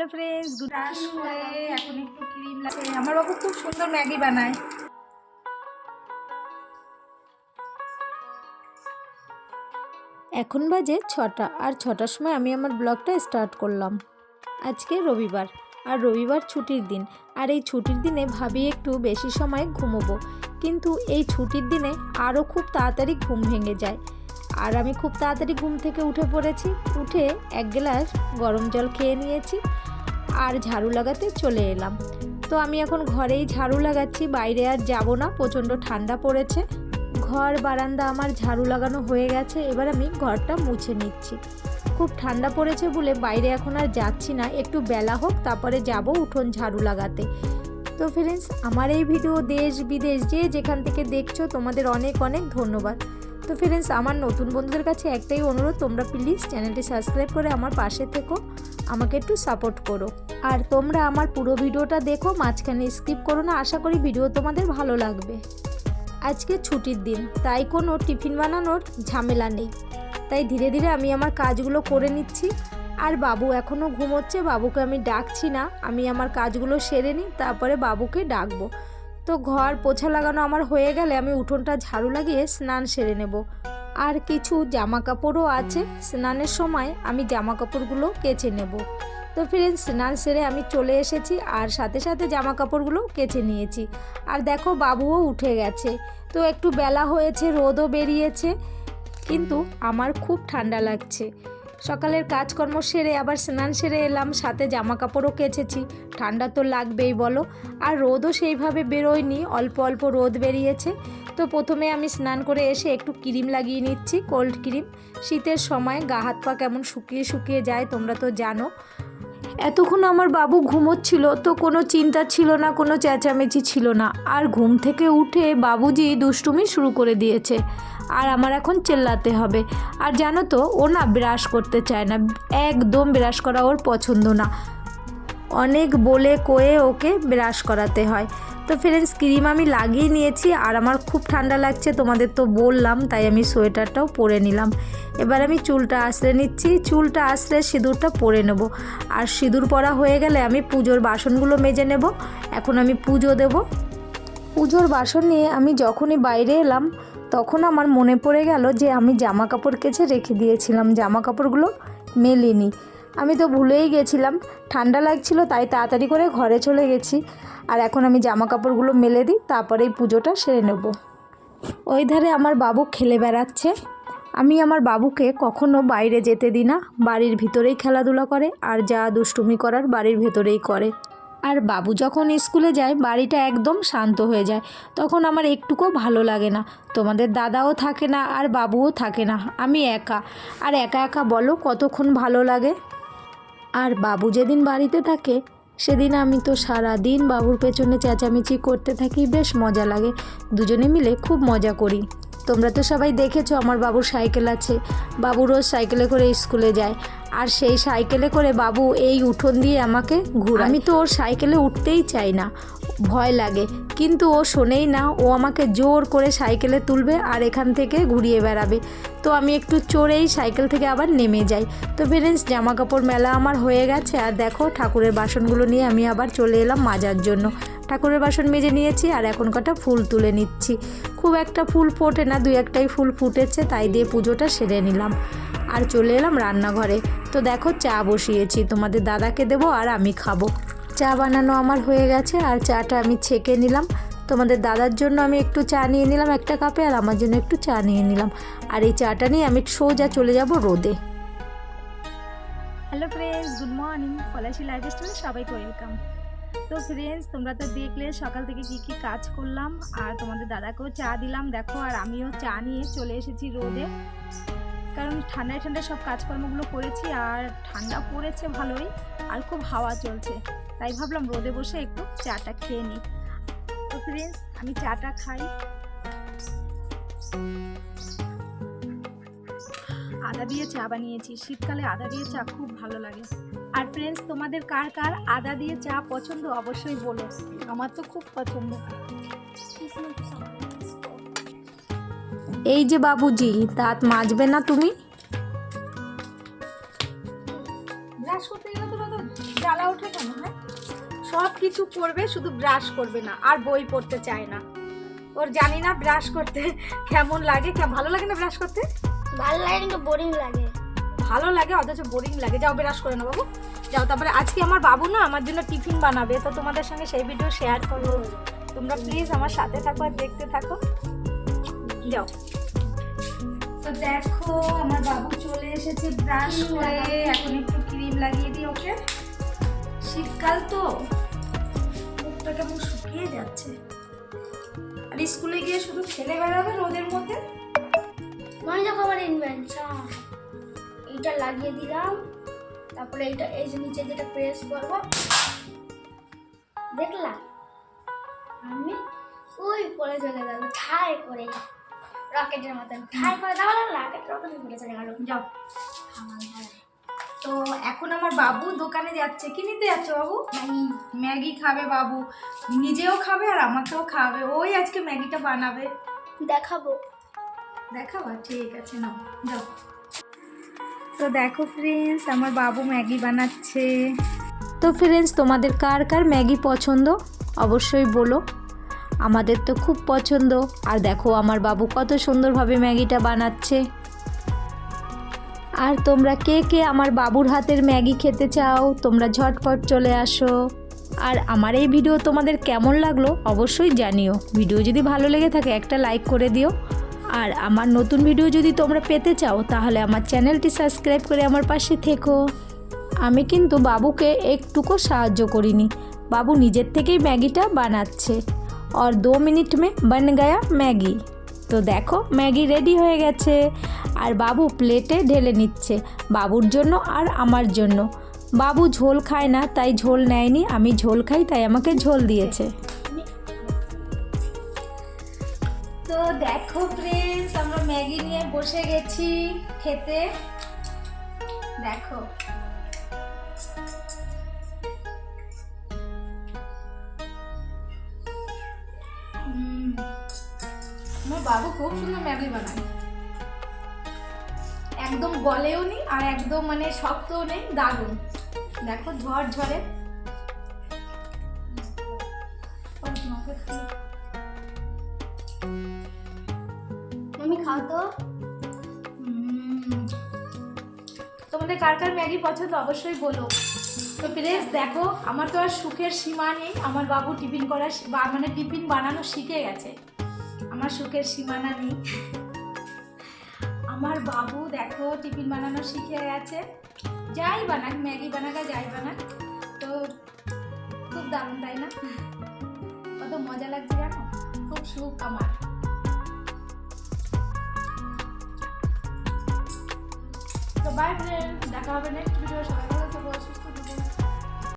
Hello friends good করে এখন একটু ক্রিম লাগে। আমার বাবু খুব সুন্দর ম্যাগি বানায়। এখন বাজে ছটা আর ছটার সময় আমি আমার ব্লগটা স্টার্ট করলাম। আজকে রবিবার আর রবিবার ছুটির দিন। আর এই ছুটির দিনে ভাবি একটু বেশি সময় ঘুমোবো। কিন্তু এই ছুটির দিনে আরও খুব তাড়াতাড়ি ঘুম ভেঙে যায়। আর আমি খুব তাড়াতাড়ি ঘুম থেকে উঠে পড়েছি। উঠে এক গ্লাস গরম জল খেয়ে নিয়েছি। আর ঝাড়ু লাগাতে চলে এলাম। তো আমি এখন ঘরেই ঝাড়ু লাগাচ্ছি, বাইরে আর যাব না, প্রচণ্ড ঠান্ডা পড়েছে। ঘর, বারান্দা আমার ঝাড়ু লাগানো হয়ে গেছে, এবার আমি ঘরটা মুছে নিচ্ছি। খুব ঠান্ডা পড়েছে বলে বাইরে এখন আর যাচ্ছি না, একটু বেলা হোক, তারপরে যাব উঠোন ঝাড়ু লাগাতে। তো ফ্রেন্ডস আমার এই ভিডিও দেশ বিদেশ যে যেখান থেকে দেখছ, তোমাদের অনেক অনেক ধন্যবাদ। তো ফ্রেন্ডস আমার নতুন বন্ধুদের কাছে একটাই অনুরোধ, তোমরা প্লিজ চ্যানেলটি সাবস্ক্রাইব করে আমার পাশে থেকো, আমাকে একটু সাপোর্ট করো। আর তোমরা আমার পুরো ভিডিওটা দেখো, মাঝখানে স্কিপ করো না, আশা করি ভিডিও তোমাদের ভালো লাগবে। আজকে ছুটির দিন, তাই কোনো টিফিন বানানোর ঝামেলা নেই। তাই ধীরে ধীরে আমি আমার কাজগুলো করে নিচ্ছি। আর বাবু এখনও ঘুমোচ্ছে, বাবুকে আমি ডাকছি না, আমি আমার কাজগুলো সেরে নিই, তারপরে বাবুকে ডাকবো। তো ঘর পোছা লাগানো আমার হয়ে গেলে আমি উঠোনটা ঝাড়ু লাগিয়ে স্নান সেরে নেব। আর কিছু জামা কাপড়ও আছে। স্নানের সময় আমি জামা কাপড়গুলো কেচে নেব। তো ফ্রেন্ড স্নান সেরে আমি চলে এসেছি আর সাথে সাথে জামা কাপড়গুলো কেচে নিয়েছি। আর দেখো বাবুও উঠে গেছে। তো একটু বেলা হয়েছে, রোদও বেরিয়েছে। কিন্তু আমার খুব ঠান্ডা লাগছে। সকালের কাজকর্ম সেরে আবার স্নান সেরে এলাম, সাথে জামা কাপড়ও কেচেছি। ঠান্ডা তো লাগবেই বলো। আর রোদও সেইভাবে বেরোয়নি, অল্প অল্প রোদ বেরিয়েছে। তো প্রথমে আমি স্নান করে এসে একটু ক্রিম লাগিয়ে নিচ্ছি, কোল্ড ক্রিম। শীতের সময় গা হাত পা কেমন শুকিয়ে শুকিয়ে যায় তোমরা তো জানো। এতক্ষণ আমার বাবু ঘুমোচ্ছিল, তো কোনো চিন্তা ছিল না, কোনো চেঁচামেচি ছিল না। আর ঘুম থেকে উঠে বাবুজি দুষ্টুমি শুরু করে দিয়েছে। আর আমার এখন চেল্লাতে হবে। আর জানো তো, ও না ব্রাশ করতে চায় না। একদম ব্রাশ করা ওর পছন্দ না। অনেক বলে কয়ে ওকে ব্রাশ করাতে হয়। তো ফ্রেন্ডস ক্রিম আমি লাগিয়ে নিয়েছি আর আমার খুব ঠান্ডা লাগছে, তোমাদের তো বললাম, তাই আমি সোয়েটারটাও পরে নিলাম। এবার আমি চুলটা আশ্রে নিচ্ছি, চুলটা আশ্রে সিঁদুরটা পরে নেব। আর সিঁদুর পরা হয়ে গেলে আমি পুজোর বাসনগুলো মেজে নেব, এখন আমি পুজো দেব। পুজোর বাসন নিয়ে আমি যখনই বাইরে এলাম, তখন আমার মনে পড়ে গেল যে আমি জামা কাপড় কেচে রেখে দিয়েছিলাম জামা কাপড়গুলো মেলিনি। আমি তো ভুলেই গেছিলাম। ঠান্ডা লাগছিল, তাই তাড়াতাড়ি করে ঘরে চলে গেছি। আর এখন আমি জামা কাপড়গুলো মেলে দিই তারপরে এই পুজোটা সেরে নেব। ওই ধারে আমার বাবু খেলে বেড়াচ্ছে। আমি আমার বাবুকে কখনো বাইরে যেতে দিই না। বাড়ির ভিতরেই খেলাধুলা করে আর যা দুষ্টুমি করার বাড়ির ভেতরেই করে। আর বাবু যখন স্কুলে যায়, বাড়িটা একদম শান্ত হয়ে যায়। তখন আমার একটুকু ভালো লাগে না। তোমাদের দাদাও থাকে না আর বাবুও থাকে না। আমি একা। আর একা একা বলো কতক্ষণ ভালো লাগে? আর বাবু যেদিন বাড়িতে থাকে, সেদিন আমি তো সারা দিন বাবুর পেছনে চেঁচামেচি করতে থাকি, বেশ মজা লাগে। দুজনে মিলে খুব মজা করি। তোমরা তো সবাই দেখেছ আমার বাবুর সাইকেল আছে। বাবু রোজ সাইকেলে করে স্কুলে যায়। আর সেই সাইকেলে করে বাবু এই উঠোন দিয়ে আমাকে ঘুরে আমি তো ওর সাইকেলে উঠতেই চাই না। ভয় লাগে। কিন্তু ও শোনেই না, ও আমাকে জোর করে সাইকেলে তুলবে আর এখান থেকে ঘুরিয়ে বেড়াবে। তো আমি একটু চড়েই সাইকেল থেকে আবার নেমে যাই। তো ফ্রেন্ডস জামা কাপড় মেলা আমার হয়ে গেছে। আর দেখো, ঠাকুরের বাসনগুলো নিয়ে আমি আবার চলে এলাম মাজার জন্য। ঠাকুরের বাসন মেজে নিয়েছি আর এখন কটা ফুল তুলে নিচ্ছি। খুব একটা ফুল ফোটে না, দুই একটাই ফুল ফুটেছে, তাই দিয়ে পুজোটা সেরে নিলাম। আর চলে এলাম রান্নাঘরে। তো দেখো, চা বসিয়েছি। তোমাদের দাদাকে দেবো আর আমি খাব। চা বানানো আমার হয়ে গেছে আর চাটা আমি ছেঁকে নিলাম। তোমাদের দাদার জন্য আমি একটু চা নিয়ে নিলাম একটা কাপে আর আমার জন্য একটু চা নিয়ে নিলাম। আর এই চাটা নিয়ে আমি সোজা চলে যাব রোদে। Hello friends good morning Palashi life স্টাইলে সবাইকে ওয়েলকাম তো ফ্রেন্ডস তোমরা তো দেখলে সকাল থেকে কি কি কাজ করলাম আর তোমাদের দাদাকেও চা দিলাম। দেখো, আর আমিও চা নিয়ে চলে এসেছি রোদে। কারণ ঠান্ডায় ঠান্ডায় সব কাজকর্মগুলো করেছি আর ঠান্ডা পড়েছে ভালোই, আর খুব হাওয়া চলছে। তাই ভাবলাম রোদে বসে একটু চাটা খেয়ে নিই। তো ফ্রেন্ডস আমি চাটা খাই। আদা দিয়ে চা বানিয়েছি। শীতকালে আদা দিয়ে চা খুব ভালো লাগে। আর ফ্রেন্ডস তোমাদের কার কার আদা দিয়ে চা পছন্দ অবশ্যই বলো। আমার তো খুব পছন্দ। এই যে বাবুজি দাঁত মাজবে না তুমি? সব কিছু করবে শুধু ব্রাশ করবে না আর বই পড়তে চায় না। ওর জানি না ব্রাশ করতে কেমন লাগে কে- ভালো লাগে না ব্রাশ করতে? ভালো লাগে কিন্তু বোরিং লাগে। ভালো লাগে অথচ বোরিং লাগে। যাও ব্রাশ করে না বাবু। যাও তারপরে আজকে আমার বাবু না আমার জন্য টিফিন বানাবে তো তোমাদের সঙ্গে সেই ভিডিও শেয়ার করব। তোমরা প্লিজ আমার সাথে থাকো আর দেখতে থাকো। যাও। তো দেখো আমার বাবু চলে এসেছে ব্রাশ করে। এখন একটু ক্রিম লাগিয়ে দিই ওকে। শীতকাল তো। মুখটা কেমন শুকিয়ে যাচ্ছে। আর স্কুলে গিয়ে শুধু খেলে বেড়াবে রোদের মধ্যে? দেখো আমার ইনভেনশন এইটা লাগিয়ে দিলাম। তারপরে এইটা, এই যে নিচে যেটা প্রেস করব। দেখলাম আমি ওই পরে চলে গেল ঠাই করে রকেটের মতন ঠাই করে তাহলে রকেটের মতন পরে চলে গেল। যাও। তো এখন আমার বাবু দোকানে যাচ্ছে। কি নিতে যাচ্ছে বাবু? ম্যাগি। ম্যাগি খাবে বাবু। নিজেও খাবে আর আমাকেও খাবে। ওই আজকে ম্যাগিটা বানাবে। দেখাবো। দেখাবা? ঠিক আছে নাও যাও। তো দেখো ফ্রেন্ডস আমার বাবু ম্যাগি বানাচ্ছে। তো ফ্রেন্ডস তোমাদের কার কার ম্যাগি পছন্দ? অবশ্যই বলো। আমাদের তো খুব পছন্দ। আর দেখো আমার বাবু কত সুন্দরভাবে ম্যাগিটা বানাচ্ছে। আর তোমরা কে কে আমার বাবুর হাতের ম্যাগি খেতে চাও, তোমরা ঝটপট চলে আসো। আর আমার এই ভিডিও তোমাদের কেমন লাগল অবশ্যই জানিও। ভিডিও যদি ভালো লেগে থাকে একটা লাইক করে দিও। আর আমার নতুন ভিডিও যদি তোমরা পেতে চাও, তাহলে আমার চ্যানেলটি সাবস্ক্রাইব করে আমার পাশে থেকো। আমি কিন্তু বাবুকে একটুকু সাহায্য করিনি। বাবু নিজের থেকেই ম্যাগিটা বানাচ্ছে। আর দো মিনিট মে বন গয়া ম্যাগি। তো দেখো, ম্যাগি রেডি হয়ে গেছে। আর বাবু প্লেটে ঢেলে নিচ্ছে। বাবুর জন্য আর আমার জন্য। বাবু ঝোল খায় না, তাই ঝোল নেয়নি। আমি ঝোল খাই, তাই আমাকে ঝোল দিয়েছে। তো দেখো ফ্রেন্ডস আমরা ম্যাগি নিয়ে বসে গেছি খেতে। দেখো। আমার বাবু খুব সুন্দর ম্যাগি বানায়। একদম গলেও নেই আর একদম মানে শক্তও নেই দারুণ। দেখো ঝড় ঝরে আমি খাও তো। তোমাদের কার কার ম্যাগি পছন্দ অবশ্যই বলো। তো প্লিজ দেখো আমার তো আর সুখের সীমা নেই। আমার বাবু টিফিন করা মানে টিফিন বানানো শিখে গেছে। আমার সুখের সীমানা নেই। আমার বাবু দেখো টিফিন বানানো শিখে গেছে। যাই বানাক, ম্যাগি বানাক যাই বানাক, তো খুব দারুণ, তাই না? কত মজা লাগছে জানো? খুব সুখ আমার। তো বাই ফ্রেন্ড দেখা হবে নেক্সট ভিডিও সবাই ভালো থাকো, সুস্থ।